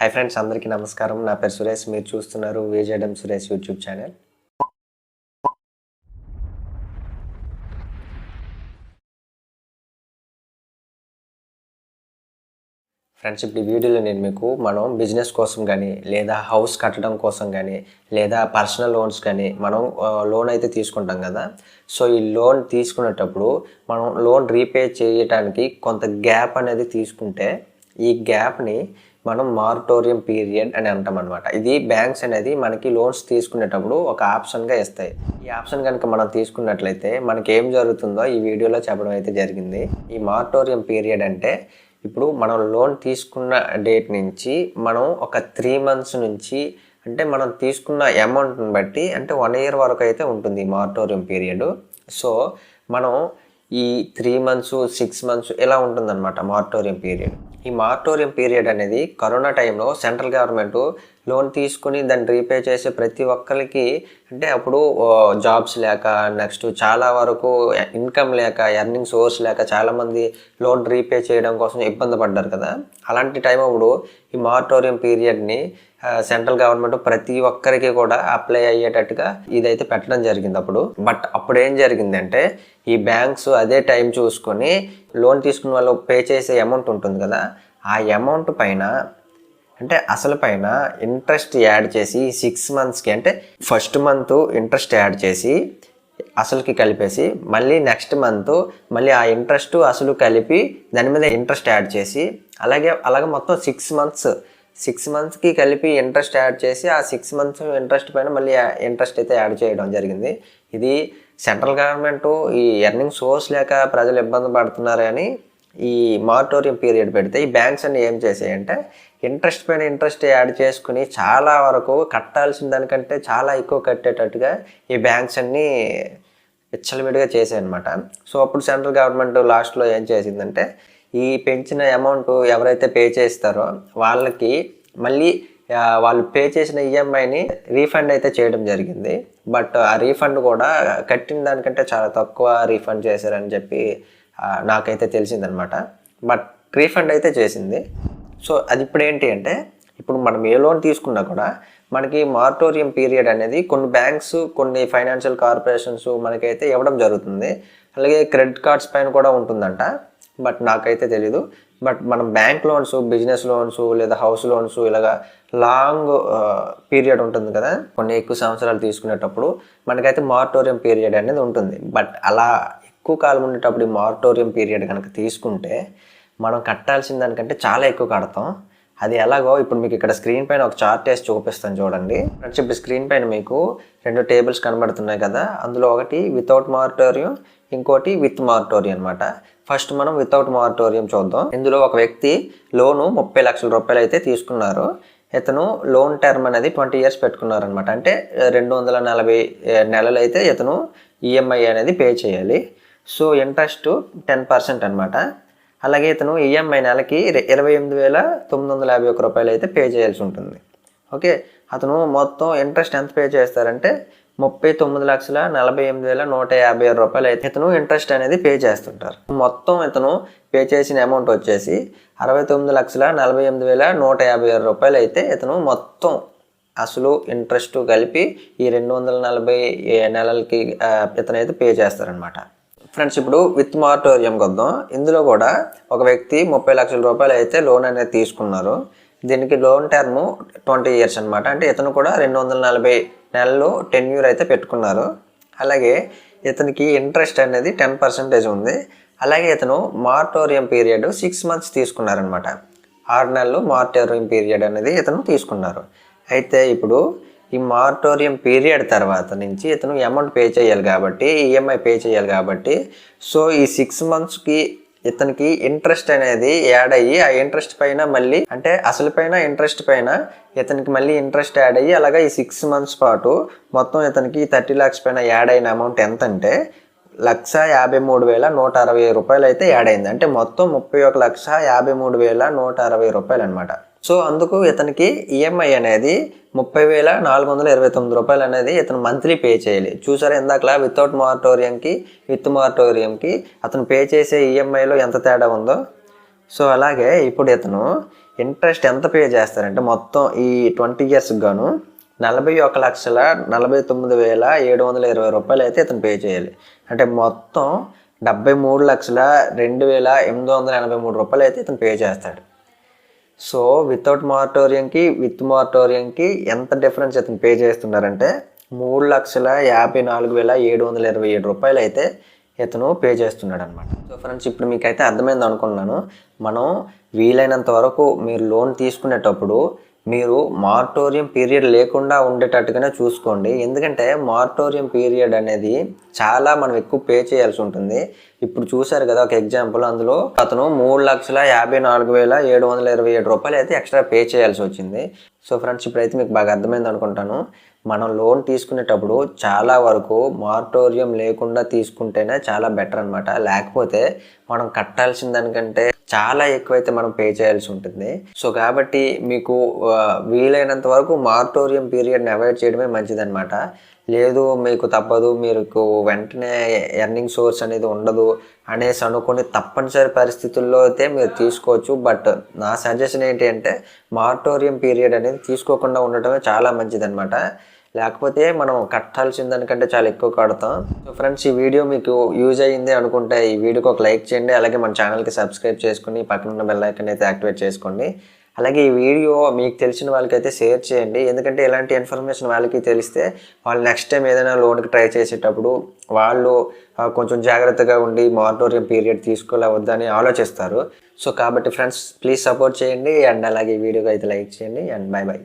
Hi friends అందరికీ నమస్కారం. నా పేరు సురేష్. మీరు చూస్తున్నారు విజయడం సురేష్ యూట్యూబ్ ఛానల్ ఫ్రెండ్స్ ఇప్పుడు ఈ వీడియోలో నేను మీకు మనం బిజినెస్ కోసం కానీ లేదా హౌస్ కట్టడం కోసం కానీ లేదా పర్సనల్ లోన్స్ కానీ మనం లోన్ అయితే తీసుకుంటాం కదా. సో ఈ లోన్ తీసుకునేటప్పుడు మనం లోన్ రీపే చేయడానికి కొంత గ్యాప్ అనేది తీసుకుంటే ఈ గ్యాప్ని మనం మారటోరియం పీరియడ్ అని అంటాం అనమాట ఇది బ్యాంక్స్ అనేది మనకి లోన్స్ తీసుకునేటప్పుడు ఒక ఆప్షన్గా ఇస్తాయి. ఈ ఆప్షన్ కనుక మనం తీసుకున్నట్లయితే మనకి ఏం జరుగుతుందో ఈ వీడియోలో చెప్పడం అయితే జరిగింది. ఈ మారటోరియం పీరియడ్ అంటే ఇప్పుడు మనం లోన్ తీసుకున్న డేట్ నుంచి మనం ఒక త్రీ మంత్స్ నుంచి అంటే మనం తీసుకున్న అమౌంట్ని బట్టి అంటే వన్ ఇయర్ వరకు అయితే ఉంటుంది ఈ మారిటోరియం పీరియడ్ సో మనం ఈ త్రీ మంత్స్ సిక్స్ మంత్స్ ఇలా ఉంటుందన్నమాట మారటోరియం పీరియడ్ ఈ మారటోరియం పీరియడ్ అనేది కరోనా టైంలో సెంట్రల్ గవర్నమెంట్ లోన్ తీసుకుని దాన్ని రీపే చేసే ప్రతి ఒక్కరికి అంటే అప్పుడు జాబ్స్ లేక నెక్స్ట్ చాలా వరకు ఇన్కమ్ లేక ఎర్నింగ్ సోర్స్ లేక చాలామంది లోన్ రీపే చేయడం కోసం ఇబ్బంది పడ్డారు కదా. అలాంటి టైం అప్పుడు ఈ మారిటోరియం పీరియడ్ని సెంట్రల్ గవర్నమెంట్ ప్రతి ఒక్కరికి కూడా అప్లై అయ్యేటట్టుగా ఇదైతే పెట్టడం జరిగింది అప్పుడు. బట్ అప్పుడు ఏం జరిగిందంటే ఈ బ్యాంక్స్ అదే టైం చూసుకొని లోన్ తీసుకున్న వాళ్ళు పే చేసే అమౌంట్ ఉంటుంది కదా. ఆ అమౌంట్ పైన అంటే అసలు పైన ఇంట్రెస్ట్ యాడ్ చేసి సిక్స్ మంత్స్కి అంటే ఫస్ట్ మంత్ ఇంట్రెస్ట్ యాడ్ చేసి అసలుకి కలిపేసి మళ్ళీ నెక్స్ట్ మంత్ మళ్ళీ ఆ ఇంట్రెస్ట్ అసలు కలిపి దాని మీద ఇంట్రెస్ట్ యాడ్ చేసి అలాగే అలాగే మొత్తం సిక్స్ మంత్స్ సిక్స్ మంత్స్కి కలిపి ఇంట్రెస్ట్ యాడ్ చేసి ఆ సిక్స్ మంత్స్ ఇంట్రెస్ట్ పైన మళ్ళీ ఇంట్రెస్ట్ అయితే యాడ్ చేయడం జరిగింది. ఇది సెంట్రల్ గవర్నమెంట్ ఈ ఎర్నింగ్ సోర్స్ లేక ప్రజలు ఇబ్బంది పడుతున్నారు అని ఈ మారిటోరియం పీరియడ్ పెడితే ఈ బ్యాంక్స్ అన్ని ఏం చేసాయంటే ఇంట్రెస్ట్ పైన ఇంట్రెస్ట్ యాడ్ చేసుకుని చాలా వరకు కట్టాల్సిన దానికంటే చాలా ఎక్కువ కట్టేటట్టుగా ఈ బ్యాంక్స్ అన్నీ విచ్చలవిడిగా చేసాయి అనమాట సో అప్పుడు సెంట్రల్ గవర్నమెంట్ లాస్ట్లో ఏం చేసిందంటే ఈ పెంచిన అమౌంట్ ఎవరైతే పే చేస్తారో వాళ్ళకి మళ్ళీ వాళ్ళు పే చేసిన ఈఎంఐని రీఫండ్ అయితే చేయడం జరిగింది. బట్ ఆ రీఫండ్ కూడా కట్టిన దానికంటే చాలా తక్కువ రీఫండ్ చేశారని చెప్పి నాకైతే తెలిసిందనమాట బట్ రీఫండ్ అయితే చేసింది. సో అది ఇప్పుడు ఏంటి అంటే ఇప్పుడు మనం ఏ లోన్ తీసుకున్నా కూడా మనకి మారిటోరియం పీరియడ్ అనేది కొన్ని బ్యాంక్స్ కొన్ని ఫైనాన్షియల్ కార్పొరేషన్స్ మనకైతే ఇవ్వడం జరుగుతుంది. అలాగే క్రెడిట్ కార్డ్స్ పైన కూడా ఉంటుందంట. బట్ నాకైతే తెలీదు. బట్ మనం బ్యాంక్ లోన్స్ బిజినెస్ లోన్స్ లేదా హౌస్ లోన్స్ ఇలాగా లాంగ్ పీరియడ్ ఉంటుంది కదా. కొన్ని ఎక్కువ సంవత్సరాలు తీసుకునేటప్పుడు మనకైతే మారిటోరియం పీరియడ్ అనేది ఉంటుంది. బట్ అలా ఎక్కువ కాలం ఉండేటప్పుడు ఈ మారిటోరియం పీరియడ్ కనుక తీసుకుంటే మనం కట్టాల్సిన దానికంటే చాలా ఎక్కువ కడతాం. అది ఎలాగో ఇప్పుడు మీకు ఇక్కడ స్క్రీన్ పైన ఒక చార్ట్ వేసి చూపిస్తాను చూడండి. ఫ్రెండ్స్ ఇప్పుడు స్క్రీన్ పైన మీకు రెండు టేబుల్స్ కనబడుతున్నాయి కదా. అందులో ఒకటి వితౌట్ మారిటోరియం ఇంకోటి విత్ మారిటోరియం అనమాట ఫస్ట్ మనం వితౌట్ మారిటోరియం చూద్దాం. ఇందులో ఒక వ్యక్తి లోను ముప్పై లక్షల రూపాయలు అయితే తీసుకున్నారు. ఇతను లోన్ టర్మ్ అనేది ట్వంటీ ఇయర్స్ పెట్టుకున్నారనమాట అంటే రెండు వందల నలభై నెలలు అయితే ఇతను ఈఎంఐ అనేది పే చేయాలి. సో ఇంట్రెస్ట్ టెన్ పర్సెంట్ అనమాట అలాగే ఇతను ఈఎంఐ నెలకి ఇరవై ఎనిమిది వేల తొమ్మిది వందల యాభై ఒక రూపాయలు అయితే పే చేయాల్సి ఉంటుంది. ఓకే అతను మొత్తం ఇంట్రెస్ట్ ఎంత పే చేస్తారంటే ముప్పై తొమ్మిది లక్షల నలభై ఎనిమిది వేల నూట యాభై ఆరు రూపాయలు అయితే ఇతను ఇంట్రెస్ట్ అనేది పే చేస్తుంటారు. మొత్తం ఇతను పే చేసిన అమౌంట్ వచ్చేసి అరవై తొమ్మిది లక్షల నలభై ఎనిమిది వేల నూట యాభై ఆరు రూపాయలు అయితే ఇతను మొత్తం అసలు ఇంట్రెస్ట్ కలిపి ఈ రెండు వందల నలభై నెలలకి ఇతనైతే పే చేస్తారనమాట ఫ్రెండ్స్ ఇప్పుడు విత్ మారిటోరియంకి వద్దాం ఇందులో కూడా ఒక వ్యక్తి ముప్పై లక్షల రూపాయలు అయితే లోన్ అనేది తీసుకున్నారు. దీనికి లోన్ టర్మ్ ట్వంటీ ఇయర్స్ అనమాట అంటే ఇతను కూడా రెండు వందల నలభై నెలలు టెన్యూర్ అయితే పెట్టుకున్నారు. అలాగే ఇతనికి ఇంట్రెస్ట్ అనేది టెన్ పర్సెంటేజ్ ఉంది. అలాగే ఇతను మారటోరియం పీరియడ్ సిక్స్ మంత్స్ తీసుకున్నారనమాట ఆరు నెలలు మారటోరియం పీరియడ్ అనేది ఇతను తీసుకున్నారు. అయితే ఇప్పుడు ఈ మారటోరియం పీరియడ్ తర్వాత నుంచి ఇతను అమౌంట్ పే చేయాలి కాబట్టి ఈఎంఐ పే చేయాలి కాబట్టి సో ఈ సిక్స్ మంత్స్కి ఇతనికి ఇంట్రెస్ట్ అనేది యాడ్ అయ్యి ఆ ఇంట్రెస్ట్ పైన మళ్ళీ అంటే అసలు పైన ఇంట్రెస్ట్ పైన ఇతనికి మళ్ళీ ఇంట్రెస్ట్ యాడ్ అయ్యి అలాగే ఈ సిక్స్ మంత్స్ పాటు మొత్తం ఇతనికి థర్టీ ల్యాక్స్ పైన యాడ్ అయిన అమౌంట్ ఎంత అంటే లక్ష యాభై మూడు వేల నూట అరవై రూపాయలు అయితే యాడ్ అయింది. అంటే మొత్తం ముప్పై ఒక లక్ష యాభై మూడు వేల నూట అరవై రూపాయలు అనమాట సో అందుకు ఇతనికి ఈఎంఐ అనేది ముప్పై వేల నాలుగు వందల ఇరవై తొమ్మిది రూపాయలు అనేది ఇతను మంత్లీ పే చేయాలి. చూసారా ఇందాకలా వితౌట్ మారటోరియంకి విత్ మారటోరియంకి అతను పే చేసే ఈఎంఐలో ఎంత తేడా ఉందో? సో అలాగే ఇప్పుడు ఇతను ఇంట్రెస్ట్ ఎంత పే చేస్తారంటే మొత్తం ఈ ట్వంటీ ఇయర్స్కి గాను నలభై ఒక లక్షల నలభై తొమ్మిది వేల ఏడు వందల ఇరవై రూపాయలు అయితే ఇతను పే చేయాలి. అంటే మొత్తం డెబ్బై మూడు లక్షల రెండు వేల ఎనిమిది వందల ఎనభై మూడు రూపాయలు అయితే ఇతను పే చేస్తాడు. సో వితౌట్ మారటోరియంకి విత్ మారటోరియంకి ఎంత డిఫరెన్స్ అతను పే చేస్తున్నారంటే మూడు లక్షల యాభై నాలుగు వేల ఏడు వందల ఇరవై ఏడు రూపాయలు అయితే ఇతను పే చేస్తున్నాడు అనమాట సో ఫ్రెండ్స్ ఇప్పుడు మీకైతే అర్థమైంది అనుకున్నాను మనం వీలైనంత వరకు మీరు లోన్ తీసుకునేటప్పుడు మీరు మార్టోరియం పీరియడ్ లేకుండా ఉండేటట్టుగానే చూసుకోండి. ఎందుకంటే మార్టోరియం పీరియడ్ అనేది చాలా మనం ఎక్కువ పే చేయాల్సి ఉంటుంది. ఇప్పుడు చూసారు కదా ఒక ఎగ్జాంపుల్ అందులో అతను మూడు లక్షల యాభై నాలుగు వేల ఏడు వందల ఇరవై ఏడు రూపాయలు అయితే ఎక్స్ట్రా పే చేయాల్సి వచ్చింది. సో ఫ్రెండ్స్ ఇప్పుడైతే మీకు బాగా అర్థమైంది అనుకుంటాను. మనం లోన్ తీసుకునేటప్పుడు చాలా వరకు మార్టోరియం లేకుండా తీసుకుంటేనే చాలా బెటర్ అనమాట లేకపోతే మనం కట్టాల్సిన దానికంటే చాలా ఎక్కువైతే మనం పే చేయాల్సి ఉంటుంది. సో కాబట్టి మీకు వీలైనంత వరకు మార్టోరియం పీరియడ్ని అవాయిడ్ చేయడమే మంచిదన్నమాట. లేదు మీకు తప్పదు మీకు వెంటనే ఎర్నింగ్ సోర్స్ అనేది ఉండదు అనేసి అనుకుని తప్పనిసరి పరిస్థితుల్లో అయితే మీరు తీసుకోవచ్చు. బట్ నా సజెషన్ ఏంటి అంటే మార్టోరియం పీరియడ్ అనేది తీసుకోకుండా ఉండటమే చాలా మంచిదన్నమాట. లేకపోతే మనం కట్టాల్సిన దానికంటే చాలా ఎక్కువ కడతాం. సో ఫ్రెండ్స్ ఈ వీడియో మీకు యూజ్ అయ్యింది అనుకుంటే ఈ వీడియోకి ఒక లైక్ చేయండి. అలాగే మన ఛానల్కి సబ్స్క్రైబ్ చేసుకుని పక్కన ఉన్న బెల్ ఐకన్ అయితే యాక్టివేట్ చేసుకోండి. అలాగే ఈ వీడియో మీకు తెలిసిన వాళ్ళకైతే షేర్ చేయండి. ఎందుకంటే ఇలాంటి ఇన్ఫర్మేషన్ వాళ్ళకి తెలిస్తే వాళ్ళు నెక్స్ట్ టైం ఏదైనా లోన్కి ట్రై చేసేటప్పుడు వాళ్ళు కొంచెం జాగ్రత్తగా ఉండి మారిటోరియం పీరియడ్ తీసుకోలేవద్దని ఆలోచిస్తారు. సో కాబట్టి ఫ్రెండ్స్ ప్లీజ్ సపోర్ట్ చేయండి. అండ్ అలాగే ఈ వీడియోకి అయితే లైక్ చేయండి. And by by